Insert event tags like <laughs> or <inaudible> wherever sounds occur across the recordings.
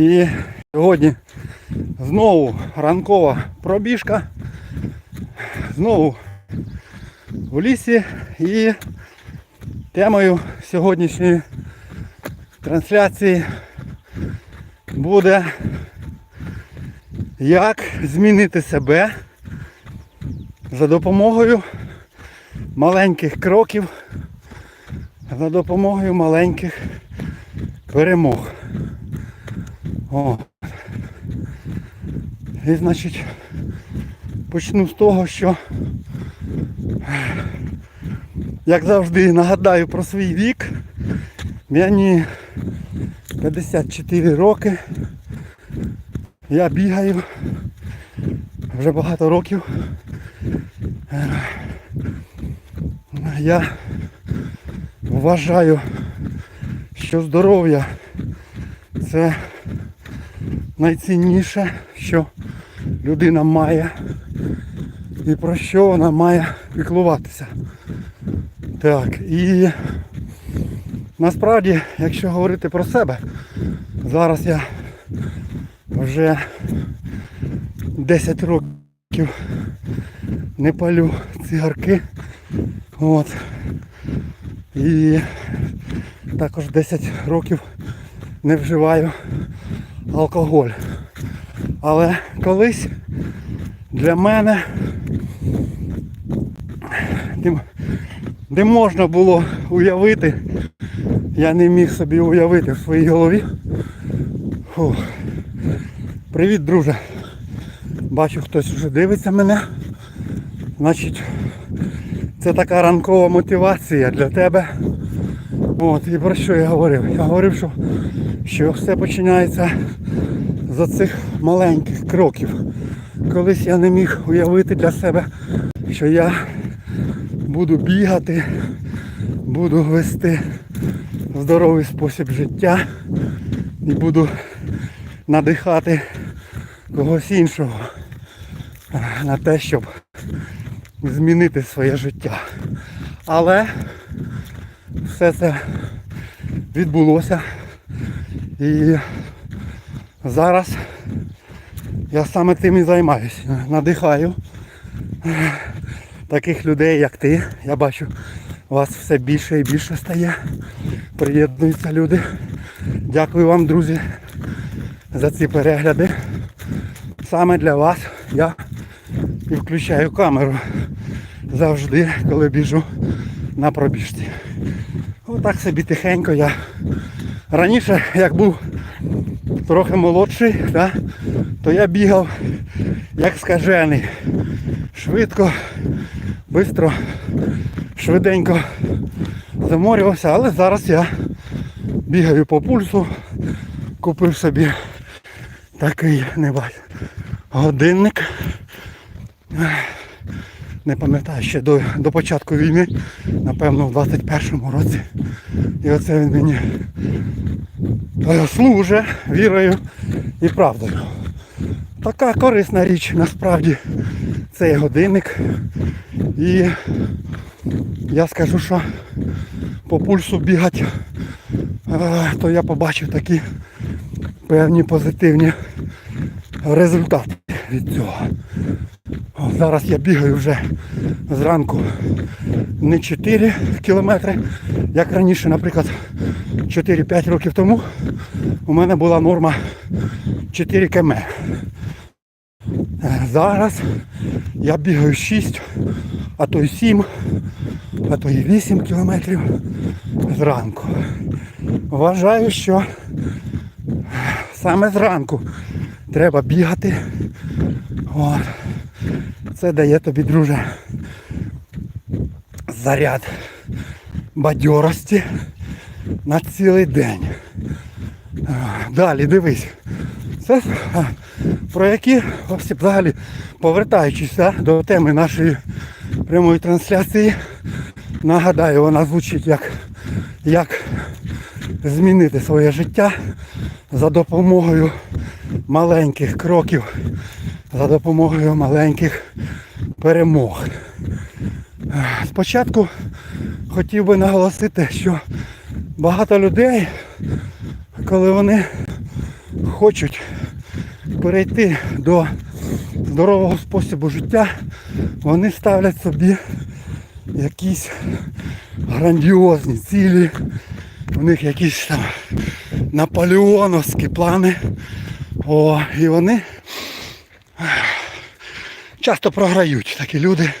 І сьогодні знову ранкова пробіжка. Знову в лісі і темою сьогоднішньої трансляції буде як змінити себе за допомогою маленьких кроків, за допомогою маленьких перемог. О. І значить почну з того, що як завжди нагадаю про свій вік. Мені 54 роки. Я бігаю вже багато років. Я вважаю, що здоров'я це найцінніше, що людина має і про що вона має піклуватися. Так, і насправді, якщо говорити про себе, зараз я вже 10 років не палю цигарки. От. І також 10 років не вживаю алкоголь. Але колись для мене де, можна було уявити, я не міг собі уявити в своїй голові. Фух. Привіт, друже. Бачу, хтось вже дивиться мене. Значить, це така ранкова мотивація для тебе. От, і про що я говорив? Я говорив, що, що все починається з цих маленьких кроків. Колись я не міг уявити для себе, що я буду бігати, буду вести здоровий спосіб життя і буду надихати когось іншого на те, щоб змінити своє життя. Але все це відбулося. І зараз я саме тим і займаюся. Надихаю таких людей, як ти. Я бачу, вас все більше і більше стає. Приєднуються люди. Дякую вам, друзі, за ці перегляди. Саме для вас я і включаю камеру завжди, коли біжу на пробіжці. Отак собі тихенько я. Раніше, як був трохи молодший, да, то я бігав як скажений. Швидко, швидко, швиденько заморювався, але зараз я бігаю по пульсу, купив собі такий не бачу, годинник. Не пам'ятаю ще до, до початку війни, напевно, в 21-му році. І оце він мені е, служить вірою і правдою. Така корисна річ насправді цей годинник. І я скажу, що по пульсу бігати, е, то я побачив такі певні позитивні результати від цього. Зараз я бігаю вже зранку не 4 кілометри, як раніше, наприклад, 4-5 років тому у мене була норма 4 км. Зараз я бігаю 6, а то й 7, а то й 8 кілометрів зранку. Вважаю, що саме зранку треба бігати. От. Це дає тобі, друже, заряд бадьорості на цілий день. Далі дивись. Це про які ось взагалі повертаючись до теми нашої прямої трансляції. Нагадаю, вона звучить як, як змінити своє життя за допомогою маленьких кроків, за допомогою маленьких перемог. Спочатку хотів би наголосити, що багато людей, коли вони хочуть перейти до здорового способу життя, вони ставлять собі якісь грандіозні цілі. У них якісь там наполеоновські плани. О, і вони часто програють такі люди.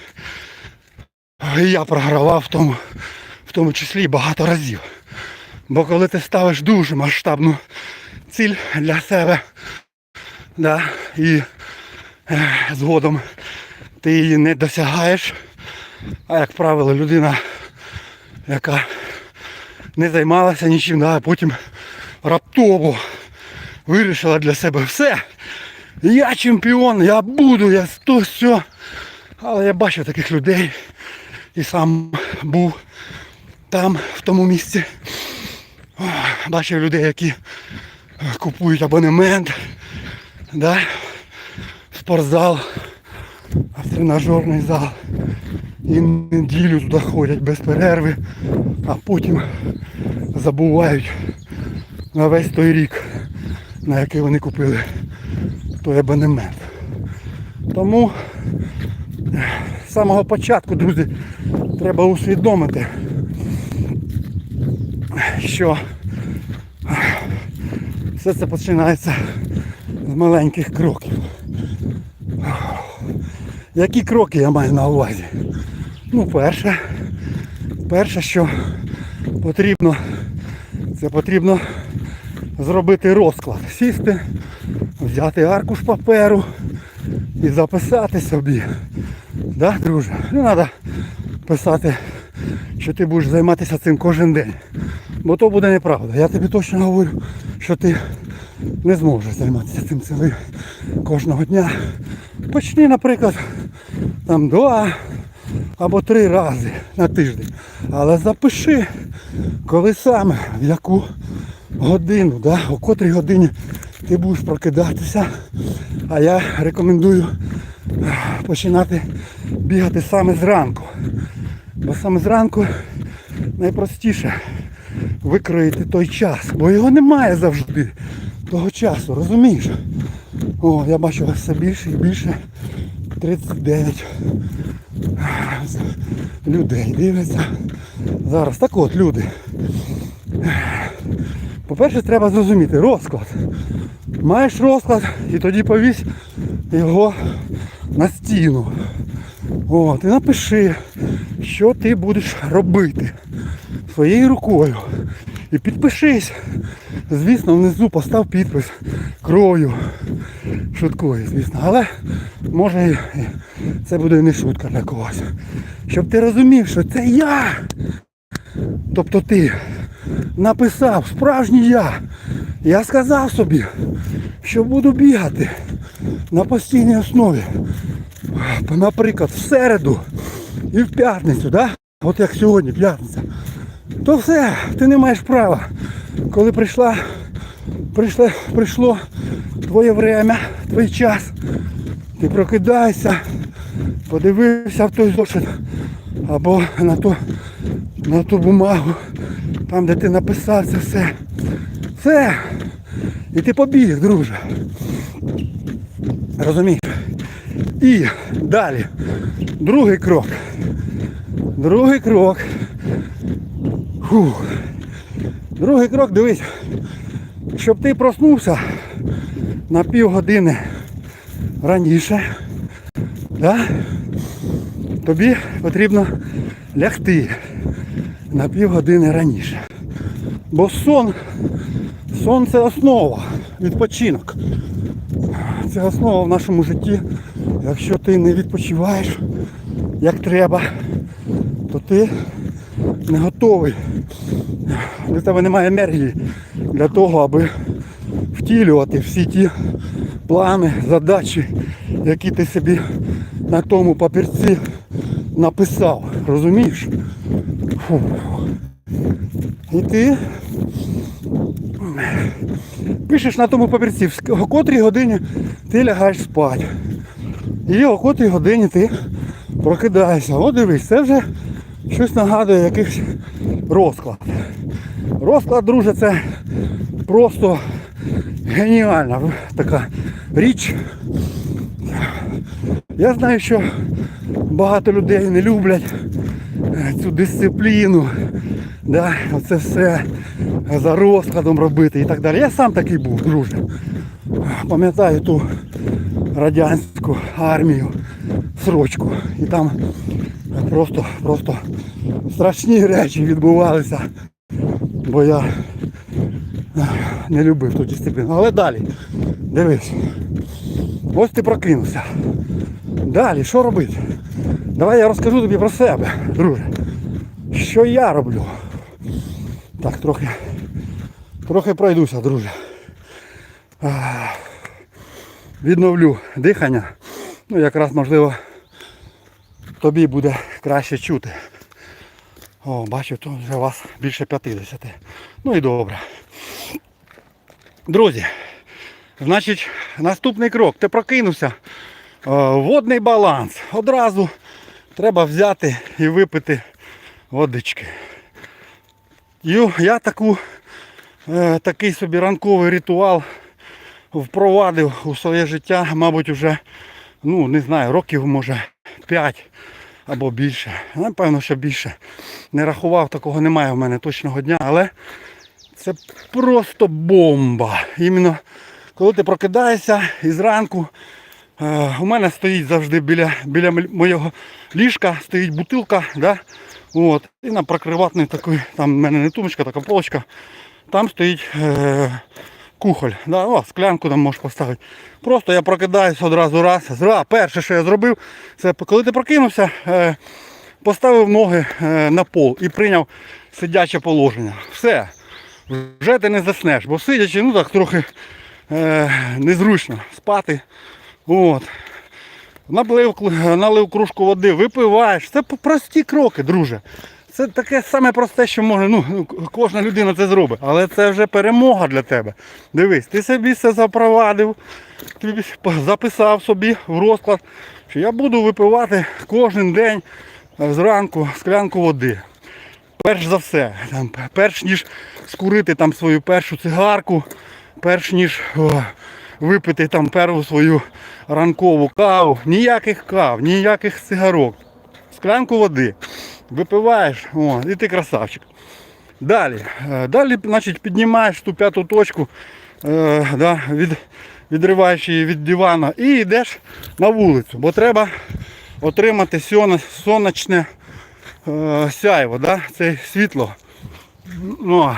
І я програвав в тому, в тому числі багато разів. Бо коли ти ставиш дуже масштабну ціль для себе, да, і е, згодом ти її не досягаєш, а як правило людина, яка не займалася нічим, да, а потім раптово вирішила для себе все. Я чемпіон, я буду, я то все. Але я бачив таких людей і сам був там, в тому місці. Бачив людей, які купують абонемент, да, спортзал, тренажерний зал. І неділю туди ходять без перерви, а потім забувають на весь той рік, на який вони купили той абонемент. Тому з самого початку, друзі, треба усвідомити, що все це починається з маленьких кроків. Які кроки я маю на увазі? Ну, перше, перше, що потрібно, це потрібно зробити розклад. Сісти, взяти аркуш паперу і записати собі. Да, друже? Не треба писати, що ти будеш займатися цим кожен день. Бо то буде неправда. Я тобі точно говорю, що ти не зможеш займатися цим цілим кожного дня. Почни, наприклад, там два або три рази на тиждень. Але запиши, коли саме, в яку годину, да, о котрій годині ти будеш прокидатися. А я рекомендую починати бігати саме зранку. Бо саме зранку найпростіше викроїти той час, бо його немає завжди того часу, розумієш? О, я бачу вас все більше і більше. 39 людей дивляться. Зараз так от люди. По-перше, треба зрозуміти розклад. Маєш розклад і тоді повісь його на стіну. От, і напиши, що ти будеш робити своєю рукою. І підпишись. Звісно, внизу постав підпис кров'ю. Шуткою, звісно. Але може це буде не шутка для когось. Щоб ти розумів, що це я. Тобто ти написав справжній я. Я сказав собі, що буду бігати на постійній основі. Наприклад, в середу і в п'ятницю, да? от як сьогодні, п'ятниця. То все, ти не маєш права. Коли прийшла, прийшло, прийшло твоє время, твій час, ти прокидаєшся, подивився в той зошит або на ту, на ту бумагу, там де ти написав це все. Все. І ти побіг, друже. Розумієш? І далі. Другий крок. Другий крок. Фух. Другий крок, дивись, щоб ти проснувся на півгодини раніше, да? тобі потрібно лягти на півгодини раніше. Бо сон, сон це основа, відпочинок. Це основа в нашому житті. Якщо ти не відпочиваєш як треба, то ти не готовий. Для тебе немає енергії для того, аби втілювати всі ті плани, задачі, які ти собі на тому папірці написав. Розумієш? Фу. І ти пишеш на тому папірці, о котрій годині ти лягаєш спати. І о котрій годині ти прокидаєшся. От дивись, це вже щось нагадує якийсь розклад. Розклад, друже, це просто геніальна така річ. Я знаю, що багато людей не люблять е, цю дисципліну. Да, оце все за розкладом робити і так далі. Я сам такий був, друже. Пам'ятаю ту радянську армію, срочку. І там просто, просто страшні речі відбувалися. Бо я е, не любив ту дисципліну. Але далі, дивись. Ось ти прокинувся. Далі, що робити? Давай я розкажу тобі про себе, друже. Що я роблю? Так, трохи, трохи пройдуся, друже. Відновлю дихання. Ну, якраз можливо тобі буде краще чути. О, бачу, тут вже вас більше 50. Ну і добре. Друзі, значить, наступний крок. Ти прокинувся. Е, Водний баланс. Одразу треба взяти і випити водички. Ю- Я таку, е, такий собі ранковий ритуал впровадив у своє життя, мабуть, вже, ну, не знаю, років може 5 або більше. Напевно, що більше. Не рахував, такого немає в мене точного дня, але це просто бомба. Іменно коли ти прокидаєшся і зранку е, у мене стоїть завжди біля, біля моєго ліжка стоїть бутилка, да? От. І на прикриватний такий, там в мене не тумочка, така полочка. Там стоїть е, кухоль. Да? О, склянку там можеш поставити. Просто я прокидаюся одразу раз. Зра, перше, що я зробив, це коли ти прокинувся, е, поставив ноги е, на пол і прийняв сидяче положення. Все. Вже ти не заснеш, бо сидячи, ну так трохи е, незручно спати. От. Налив, налив кружку води, випиваєш. Це прості кроки, друже. Це таке саме просте, що може, ну, ну, кожна людина це зробить. Але це вже перемога для тебе. Дивись, ти собі все запровадив, ти записав собі в розклад, що я буду випивати кожен день е, зранку склянку води. Перш за все, там, перш ніж скурити там свою першу цигарку, перш ніж о, випити там першу свою ранкову каву, ніяких кав, ніяких цигарок. Склянку води. Випиваєш, о, і ти красавчик. Далі, е, далі значить, піднімаєш ту п'яту точку, е, да, від, відриваєш її від дивана і йдеш на вулицю, бо треба отримати сонячне е, сяйво, да? це світло. Ну,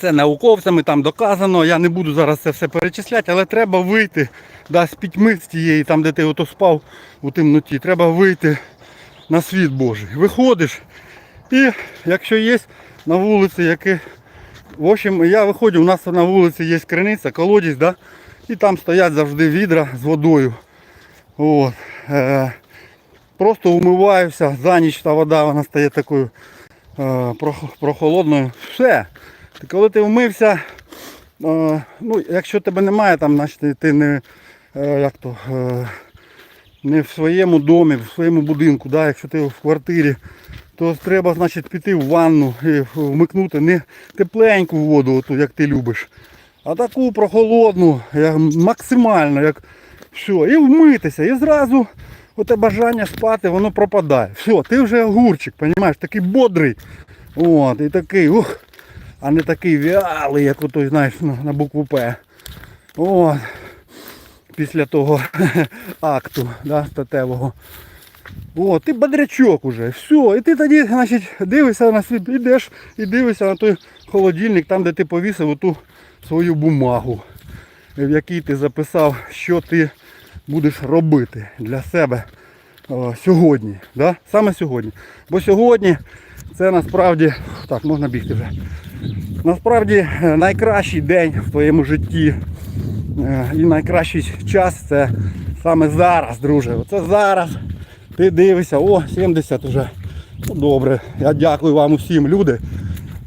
це науковцями там доказано, я не буду зараз це все перечисляти, але треба вийти да, з пітьми з тієї, там де ти ото спав у темноті, треба вийти на світ Божий. Виходиш і якщо є на вулиці яке. В общем, я виходжу, у нас на вулиці є криниця, колодязь, да? і там стоять завжди відра з водою. От. Е, просто умиваюся, за ніч та вода вона стає такою е, прохолодною. Все. Коли ти вмився, е, ну, якщо тебе немає, там, значить ти не, е, як то, е, не в своєму домі, в своєму будинку, да, якщо ти в квартирі, то треба значить, піти в ванну і вмикнути не тепленьку воду, оту, як ти любиш, а таку прохолодну, як, максимально, як все, і вмитися. І зразу оте бажання спати, воно пропадає. Все, ти вже огурчик, розумієш, такий бодрий. От, і такий, ух, а не такий вялий, як отой, знаєш, на, букву П. От. Після того <laughs> акту да, статевого. О, ти бодрячок уже, все. І ти тоді, значить, дивишся на світ, ідеш і дивишся на той холодильник, там, де ти повісив оту свою бумагу, в якій ти записав, що ти будеш робити для себе о, сьогодні. Да? Саме сьогодні. Бо сьогодні це насправді, так, можна бігти вже. Насправді е, найкращий день в твоєму житті і найкращий час це саме зараз, друже. Оце зараз. Ти дивишся, о, 70 вже. Ну, добре. Я дякую вам усім, люди.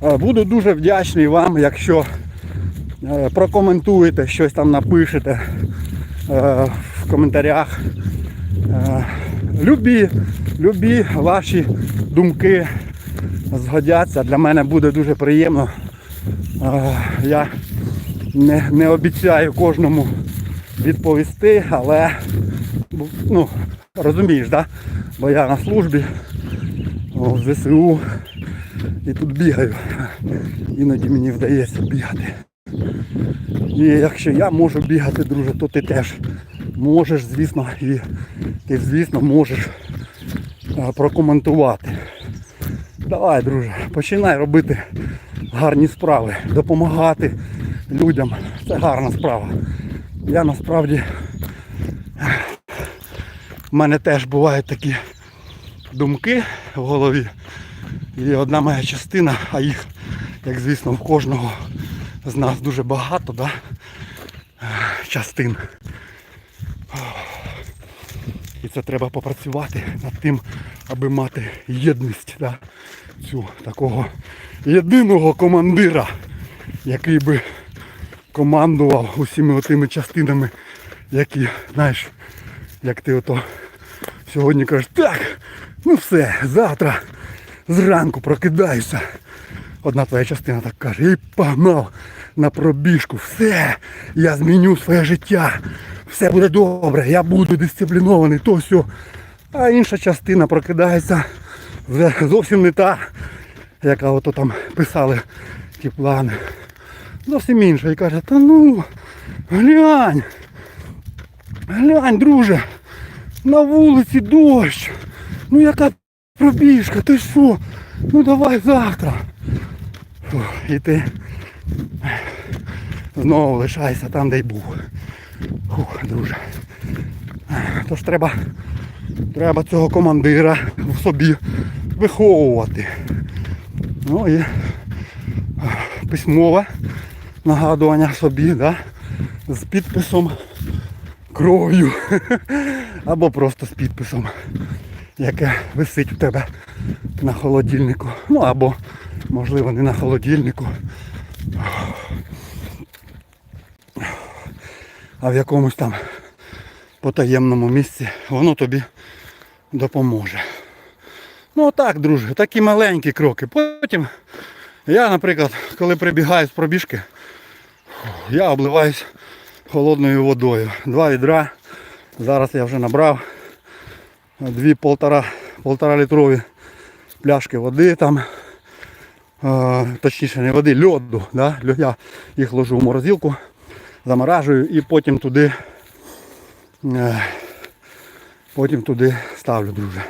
Е, Буду дуже вдячний вам, якщо е, прокоментуєте, щось там напишете е, в коментарях. Е, Любі, любі ваші думки згодяться. Для мене буде дуже приємно. Е, Я не, не обіцяю кожному відповісти, але ну, розумієш, да? бо я на службі в ЗСУ і тут бігаю. Іноді мені вдається бігати. І якщо я можу бігати, друже, то ти теж можеш, звісно, і ти, звісно, можеш прокоментувати. Давай, друже, починай робити гарні справи, допомагати людям. Це гарна справа. Я насправді в мене теж бувають такі думки в голові. І одна моя частина, а їх, як звісно, в кожного з нас дуже багато, да? частин. І це треба попрацювати над тим, аби мати єдність, да? Цю такого єдиного командира, який би командував усіми тими частинами, які, знаєш, як ти ото сьогодні кажеш, так, ну все, завтра зранку прокидаюся. Одна твоя частина так каже, і погнав на пробіжку. Все, я зміню своє життя. Все буде добре, я буду дисциплінований, то все. А інша частина прокидається вже зовсім не та, яка ото там писали ті плани. Зовсім інша. І каже, та ну, глянь, глянь, друже, на вулиці дощ. Ну яка пробіжка, ти що? Ну давай завтра. І ти знову лишайся там, де й був. Фух, друже. Тож треба, треба цього командира в собі виховувати. Ну і е, письмове нагадування собі, да? з підписом кров'ю. <laughs> Або просто з підписом, яке висить у тебе на холодильнику. Ну або, можливо, не на холодильнику, а в якомусь там потаємному місці воно тобі допоможе. Ну отак, друже, такі маленькі кроки. Потім я, наприклад, коли прибігаю з пробіжки, я обливаюсь холодною водою. Два відра. Зараз я вже набрав дві полтора, полтора літрові пляшки води там. Точніше не води, льоду. Да? Я їх ложу в морозилку, заморажую і потім туди е, потім туди ставлю, друже.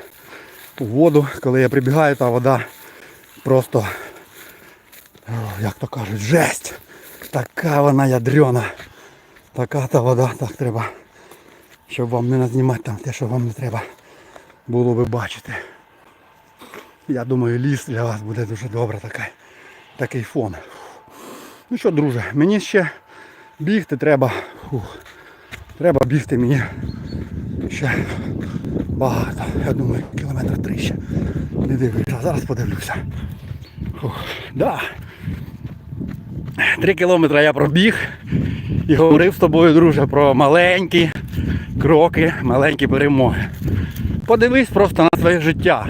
У воду, коли я прибігаю, та вода просто, як то кажуть, жесть. Така вона ядрена. Така та вода, так треба. Щоб вам не назнімати там те, що вам не треба було би бачити. Я думаю, ліс для вас буде дуже добре така, такий фон. Ну що, друже, мені ще бігти треба. Фух. Треба бігти мені ще багато. Я думаю, кілометр три ще. Не дивлюся. Зараз подивлюся. Фух. Да. Три кілометри я пробіг і говорив з тобою, друже, про маленькі кроки, маленькі перемоги. Подивись просто на своє життя.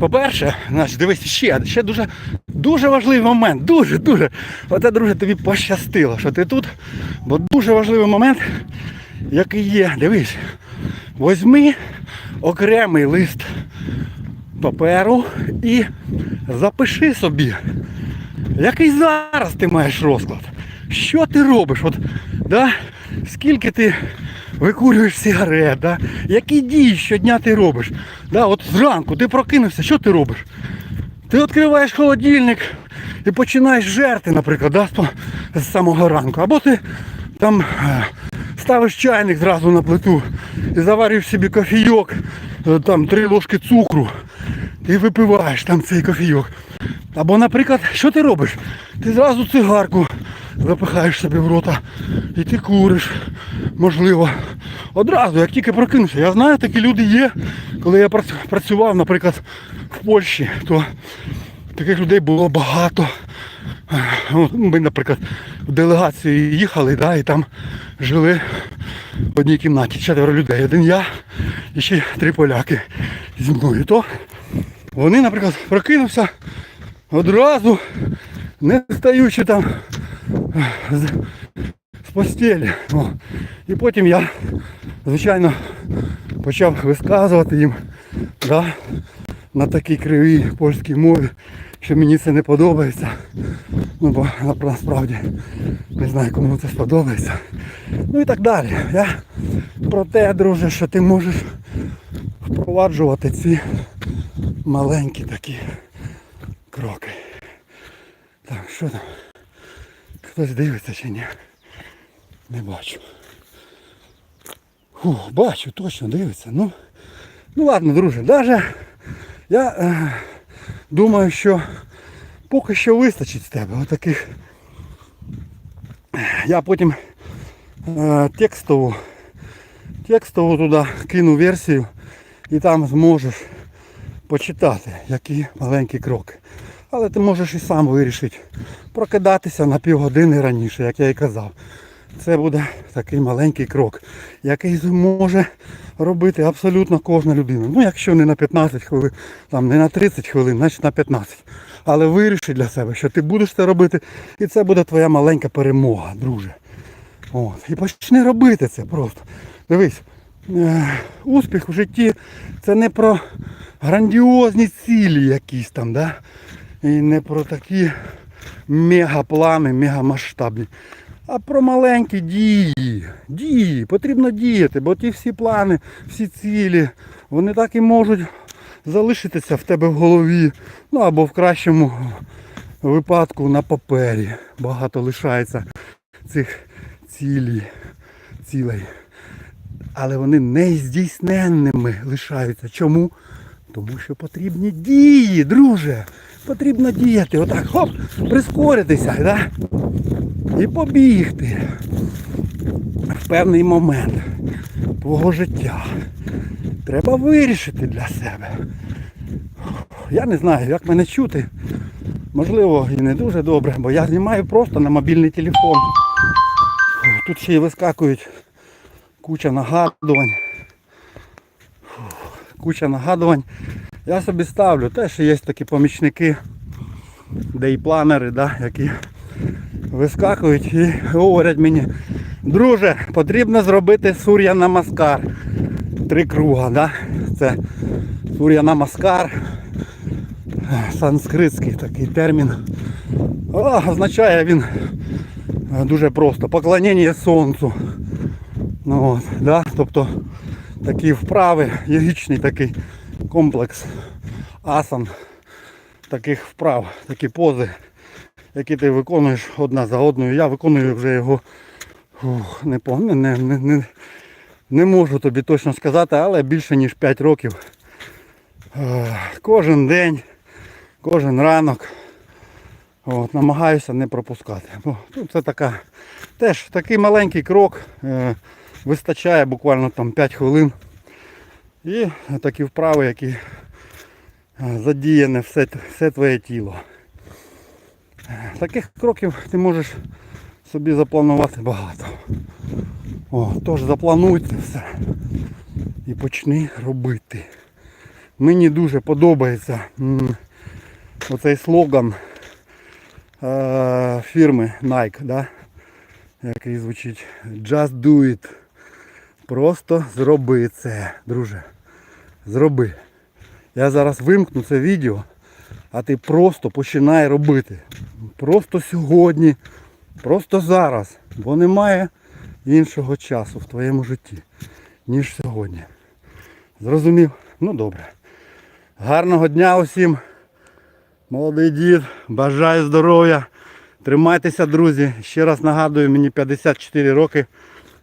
По-перше, значить, дивись ще, ще дуже, дуже важливий момент. Дуже, дуже. Оце, друже, тобі пощастило, що ти тут. Бо дуже важливий момент, який є. Дивись, возьми окремий лист паперу і запиши собі, який зараз ти маєш розклад. Що ти робиш? От, да? Скільки ти викурюєш сигарет, да? які дії щодня ти робиш? Да? От зранку ти прокинувся, що ти робиш? Ти відкриваєш холодильник і починаєш жерти, наприклад, да? з самого ранку. Або ти там е, ставиш чайник зразу на плиту і заварюєш собі кофійок, е, там три ложки цукру. І випиваєш там цей кофійок. Або, наприклад, що ти робиш? Ти зразу цигарку запихаєш собі в рота і ти куриш. Можливо. Одразу, як тільки прокинувся. Я знаю, такі люди є. Коли я працював, наприклад, в Польщі, то таких людей було багато. Ну, Ми, наприклад, в делегацію їхали, да, і там жили в одній кімнаті четверо людей. Один я і ще три поляки зі мною. То вони, наприклад, прокинувся одразу, не стаючи там з, з постелі. О. І потім я, звичайно, почав висказувати їм да, на такій кривій польській мові, що мені це не подобається. Ну, бо насправді не знаю, кому це сподобається. Ну і так далі. Я про те, друже, що ти можеш впроваджувати ці маленькі такі кроки. Так, що там? Хтось дивиться чи ні? Не бачу. Фу, бачу, точно дивиться. Ну, ну ладно, друже, даже я е, думаю, що поки що вистачить з тебе отаких. Я потім е, текстову, текстову туди кину версію і там зможеш почитати, які маленькі кроки. Але ти можеш і сам вирішити прокидатися на півгодини раніше, як я і казав. Це буде такий маленький крок, який зможе робити абсолютно кожна людина. Ну, якщо не на 15 хвилин, там не на 30 хвилин, значить на 15. Але виріши для себе, що ти будеш це робити, і це буде твоя маленька перемога, друже. От. І почни робити це просто. Дивись, е, успіх в житті це не про грандіозні цілі якісь там, да? і не про такі мегаплани, мегамасштабні. А про маленькі дії. Дії. Потрібно діяти, бо ті всі плани, всі цілі, вони так і можуть залишитися в тебе в голові. Ну або в кращому випадку на папері. Багато лишається цих цілей. цілей. Але вони нездійсненними лишаються. Чому? Тому що потрібні дії, друже. Потрібно діяти. Отак, хоп, прискоритися, да? І побігти в певний момент твого життя. Треба вирішити для себе. Я не знаю, як мене чути. Можливо, і не дуже добре, бо я знімаю просто на мобільний телефон. Тут ще й вискакують куча нагадувань. Куча нагадувань. Я собі ставлю. Теж є такі помічники, де і планери, да, які вискакують і говорять мені, друже, потрібно зробити сур'я намаскар. Три круга, да? Це сур'я намаскар. Санскритський такий термін. О, означає він дуже просто. Поклонення сонцю. Ну, от, да? Тобто такі вправи, йогічний такий комплекс асан таких вправ, такі пози, які ти виконуєш одна за одною. Я виконую вже його ух, не, не, не, не, можу тобі точно сказати, але більше ніж 5 років. Кожен день, кожен ранок. От, намагаюся не пропускати. Бо це така, теж такий маленький крок. Е, вистачає буквально там 5 хвилин. І такі вправи, які е, задіяне все, все твоє тіло. Таких кроків ти можеш собі запланувати багато. О, тож заплануй це все і почни робити. Мені дуже подобається оцей слоган е, фірми Nike, да? який звучить Just do it. Просто зроби це, друже. Зроби. Я зараз вимкну це відео, а ти просто починай робити. Просто сьогодні, просто зараз. Бо немає іншого часу в твоєму житті, ніж сьогодні. Зрозумів? Ну добре. Гарного дня усім. Молодий дід, бажаю здоров'я. Тримайтеся, друзі. Ще раз нагадую, мені 54 роки.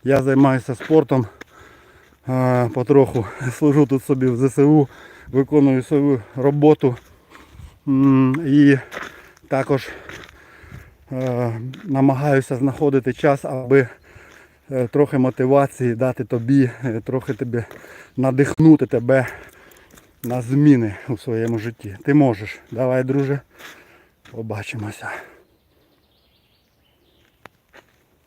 Я займаюся спортом. Е, Потроху служу тут собі в ЗСУ, виконую свою роботу. І також е, намагаюся знаходити час, аби е, трохи мотивації дати тобі, е, трохи тебе надихнути тебе на зміни у своєму житті. Ти можеш. Давай, друже. Побачимося.